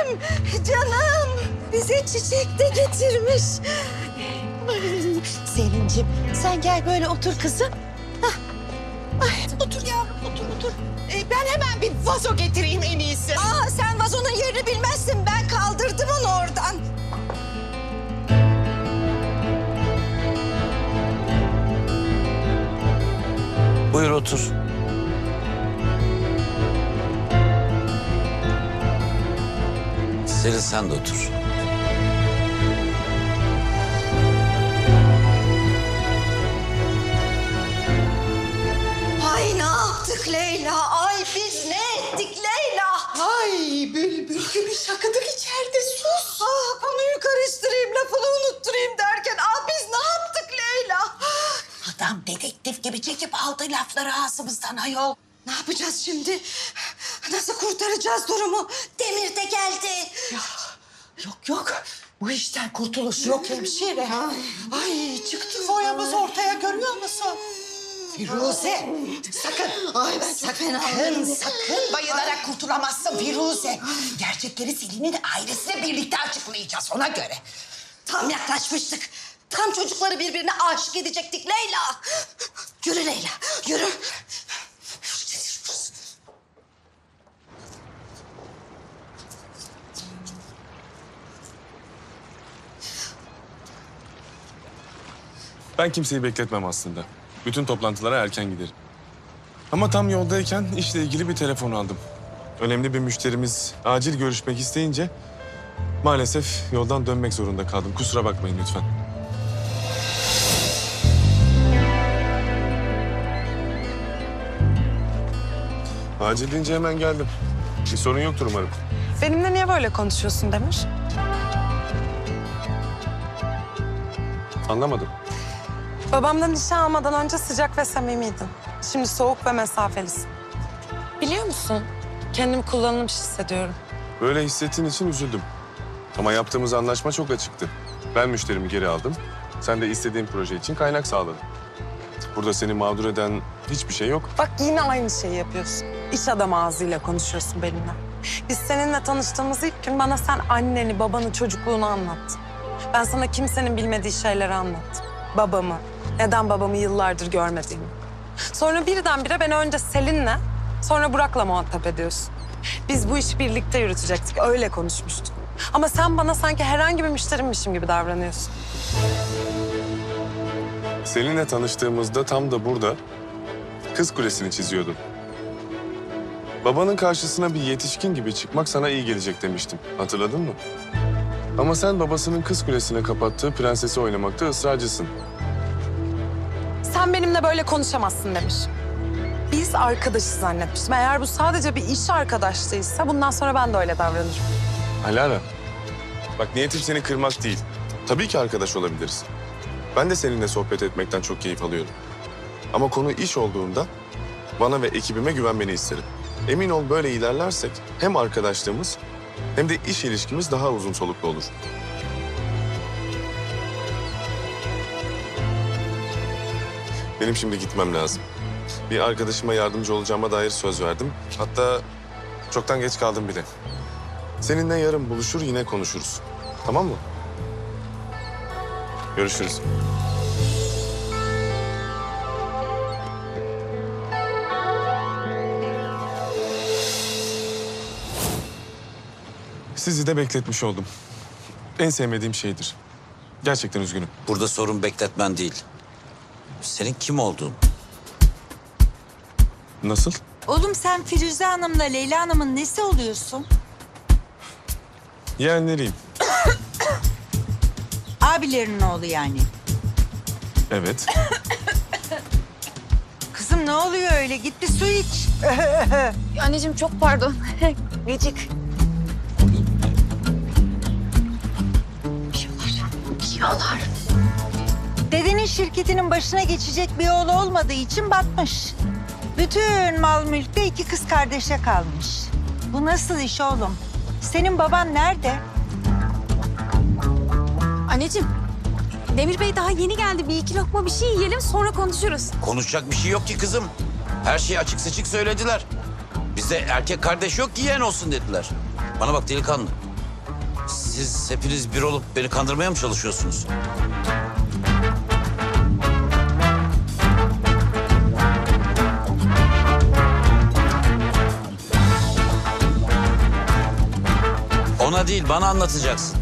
Annem, canım. Bize çiçek de getirmiş. Selin'cim sen gel böyle otur kızım. Ay, otur yavrum, otur otur. Ee, ben hemen bir vazo getireyim en iyisi. Aa, sen vazonun yerini bilmezsin. Ben kaldırdım onu oradan. Buyur otur. Sen de otur. Ay ne yaptık Leyla? Ay biz ne ettik Leyla? Ay bülbül gibi şakıdık içeride sus. Ah, konuyu karıştırayım, lafını unutturayım derken ah biz ne yaptık Leyla? Adam dedektif gibi çekip aldı lafları ağzımızdan ayol. Ne yapacağız şimdi? Nasıl kurtaracağız durumu? Demir de geldi. Yok yok bu işten kurtuluş yok hemşire. Ay çıktı foyamız ortaya görüyor musun? Firuze sakın. Ay ben çok fena Sakın oldum. sakın bayılarak kurtulamazsın Firuze. Gerçekleri Selin'in ailesiyle birlikte açıklayacağız ona göre. Tam yaklaşmıştık. Tam çocukları birbirine aşık edecektik Leyla. Yürü Leyla, yürü. Ben kimseyi bekletmem aslında. Bütün toplantılara erken giderim. Ama tam yoldayken işle ilgili bir telefon aldım. Önemli bir müşterimiz acil görüşmek isteyince maalesef yoldan dönmek zorunda kaldım. Kusura bakmayın lütfen. Acil deyince hemen geldim. Bir sorun yoktur umarım. Benimle niye böyle konuşuyorsun Demir? Anlamadım. Babamdan nişan almadan önce sıcak ve samimiydin. Şimdi soğuk ve mesafelisin. Biliyor musun? Kendimi kullanılmış hissediyorum. Böyle hissettiğin için üzüldüm. Ama yaptığımız anlaşma çok açıktı. Ben müşterimi geri aldım. Sen de istediğin proje için kaynak sağladın. Burada seni mağdur eden hiçbir şey yok. Bak yine aynı şeyi yapıyorsun. İş adamı ağzıyla konuşuyorsun benimle. Biz seninle tanıştığımız ilk gün bana sen anneni, babanı, çocukluğunu anlattın. Ben sana kimsenin bilmediği şeyleri anlattım. Babamı, neden babamı yıllardır görmediğimi. Sonra birdenbire beni önce Selin'le, sonra Burak'la muhatap ediyorsun. Biz bu işi birlikte yürütecektik, öyle konuşmuştuk. Ama sen bana sanki herhangi bir müşterimmişim gibi davranıyorsun. Seninle tanıştığımızda tam da burada kız kulesini çiziyordun. Babanın karşısına bir yetişkin gibi çıkmak sana iyi gelecek demiştim. Hatırladın mı? Ama sen babasının kız kulesine kapattığı prensesi oynamakta ısrarcısın. Sen benimle böyle konuşamazsın demiş. Biz arkadaşız zannetmiştim. Eğer bu sadece bir iş arkadaşlığıysa bundan sonra ben de öyle davranırım. Alara, bak niyetim seni kırmak değil. Tabii ki arkadaş olabiliriz. Ben de seninle sohbet etmekten çok keyif alıyorum. Ama konu iş olduğunda bana ve ekibime güvenmeni isterim. Emin ol böyle ilerlersek hem arkadaşlığımız hem de iş ilişkimiz daha uzun soluklu olur. Benim şimdi gitmem lazım. Bir arkadaşıma yardımcı olacağıma dair söz verdim. Hatta çoktan geç kaldım bile. Seninle yarın buluşur yine konuşuruz. Tamam mı? Görüşürüz. Sizi de bekletmiş oldum. En sevmediğim şeydir. Gerçekten üzgünüm. Burada sorun bekletmen değil. Senin kim olduğun. Nasıl? Oğlum sen Firuze Hanım'la Leyla Hanım'ın nesi oluyorsun? Yeğenleriyim. Abilerinin oğlu yani. Evet. Kızım ne oluyor öyle? Git bir su iç. Anneciğim çok pardon. Gıcık. Dedenin şirketinin başına geçecek bir oğlu olmadığı için batmış. Bütün mal mülk de iki kız kardeşe kalmış. Bu nasıl iş oğlum? Senin baban nerede? Anneciğim, Demir Bey daha yeni geldi. Bir iki lokma bir şey yiyelim sonra konuşuruz. Konuşacak bir şey yok ki kızım. Her şeyi açık seçik söylediler. Bizde erkek kardeş yok ki yeğen olsun dediler. Bana bak delikanlı. Siz hepiniz bir olup beni kandırmaya mı çalışıyorsunuz? Değil, bana anlatacaksın.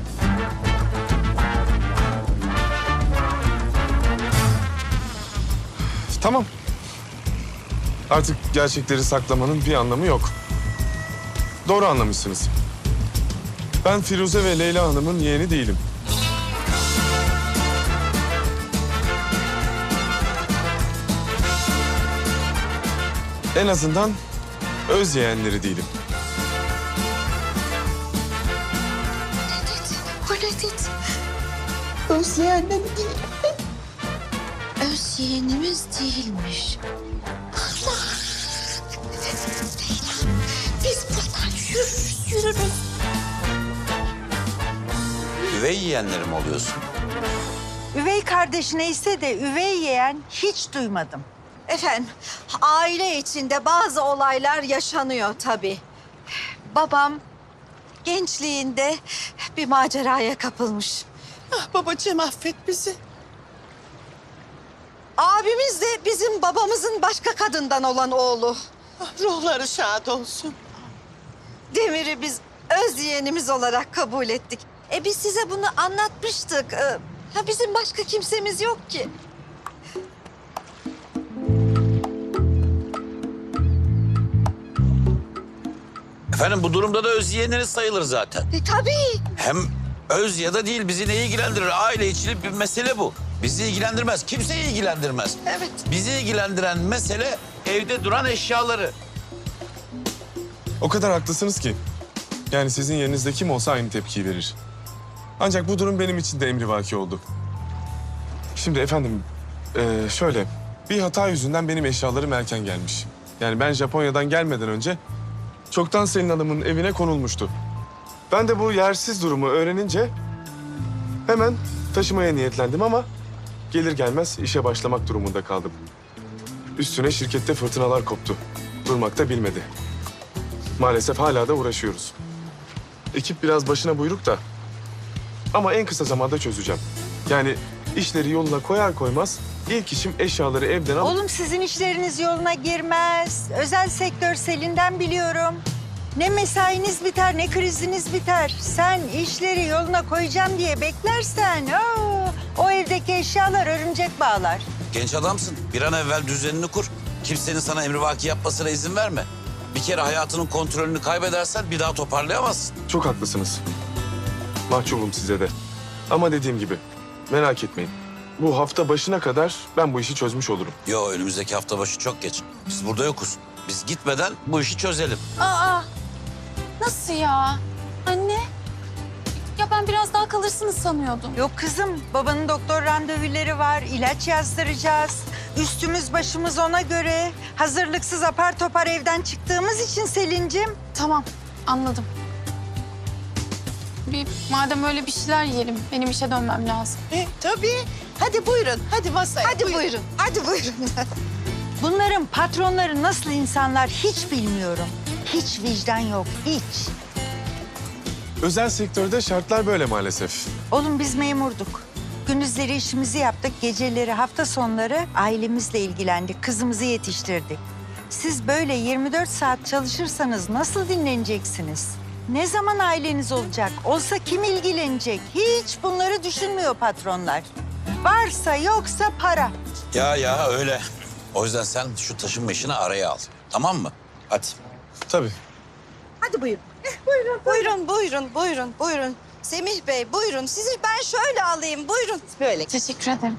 Tamam. Artık gerçekleri saklamanın bir anlamı yok. Doğru anlamışsınız. Ben Firuze ve Leyla Hanım'ın yeğeni değilim. En azından öz yeğenleri değilim. Öz yeğenimiz değilmiş. Allah! Leyla, biz buradan yürürüz, yürürüz. Üvey yeğenlerim oluyorsun. Üvey kardeş neyse de üvey yeğen hiç duymadım. Efendim, aile içinde bazı olaylar yaşanıyor tabii. Babam gençliğinde bir maceraya kapılmış. Ah babacığım affet bizi. Abimiz de bizim babamızın başka kadından olan oğlu. Ah, ruhları şad olsun. Demir'i biz öz yeğenimiz olarak kabul ettik. E biz size bunu anlatmıştık. Ee, Ha bizim başka kimsemiz yok ki. Efendim bu durumda da öz yeğeniniz sayılır zaten. E tabii. Hem öz ya da değil bizi ne ilgilendirir? Aile içi bir mesele bu. Bizi ilgilendirmez. Kimseyi ilgilendirmez. Evet. Bizi ilgilendiren mesele evde duran eşyaları. O kadar haklısınız ki. Yani sizin yerinizde kim olsa aynı tepkiyi verir. Ancak bu durum benim için de emrivaki oldu. Şimdi efendim, eee, şöyle. Bir hata yüzünden benim eşyalarım erken gelmiş. Yani ben Japonya'dan gelmeden önce çoktan Selin Hanım'ın evine konulmuştu. Ben de bu yersiz durumu öğrenince hemen taşımaya niyetlendim ama gelir gelmez işe başlamak durumunda kaldım. Üstüne şirkette fırtınalar koptu. Durmak da bilmedi. Maalesef hala da uğraşıyoruz. Ekip biraz başına buyruk da. Ama en kısa zamanda çözeceğim. Yani işleri yoluna koyar koymaz ilk işim eşyaları evden alıp... Oğlum sizin işleriniz yoluna girmez. Özel sektör Selin'den biliyorum. Ne mesainiz biter ne kriziniz biter. Sen işleri yoluna koyacağım diye beklersen oo, o evdeki eşyalar örümcek bağlar. Genç adamsın. Bir an evvel düzenini kur. Kimsenin sana emrivaki yapmasına izin verme. Bir kere hayatının kontrolünü kaybedersen bir daha toparlayamazsın. Çok haklısınız. Mahcubum size de. Ama dediğim gibi merak etmeyin. Bu hafta başına kadar ben bu işi çözmüş olurum. Yo önümüzdeki hafta başı çok geç. Biz burada yokuz. Biz gitmeden bu işi çözelim. Aa, nasıl ya? Anne, ya ben biraz daha kalırsınız sanıyordum. Yok kızım babanın doktor randevuları var. ilaç yazdıracağız. Üstümüz başımız ona göre. Hazırlıksız apar topar evden çıktığımız için Selin'cim. Tamam, anladım. Bir madem öyle bir şeyler yiyelim. Benim işe dönmem lazım. E, tabii. Hadi buyurun. Hadi masaya. Hadi buyurun, hadi buyurun. Bunların patronları nasıl insanlar hiç bilmiyorum. Hiç vicdan yok, hiç. Özel sektörde şartlar böyle maalesef. Oğlum biz memurduk. Gündüzleri işimizi yaptık, geceleri, hafta sonları ailemizle ilgilendik, kızımızı yetiştirdik. Siz böyle 24 saat çalışırsanız nasıl dinleneceksiniz? Ne zaman aileniz olacak? Olsa kim ilgilenecek? Hiç bunları düşünmüyor patronlar. Varsa yoksa para. Ya ya öyle. O yüzden sen şu taşınma işini araya al. Tamam mı? Hadi. Tabii. Hadi buyurun. buyurun, buyurun, buyurun, buyurun, buyurun. Semih Bey buyurun. Sizi ben şöyle alayım. Buyurun. Böyle. Teşekkür ederim.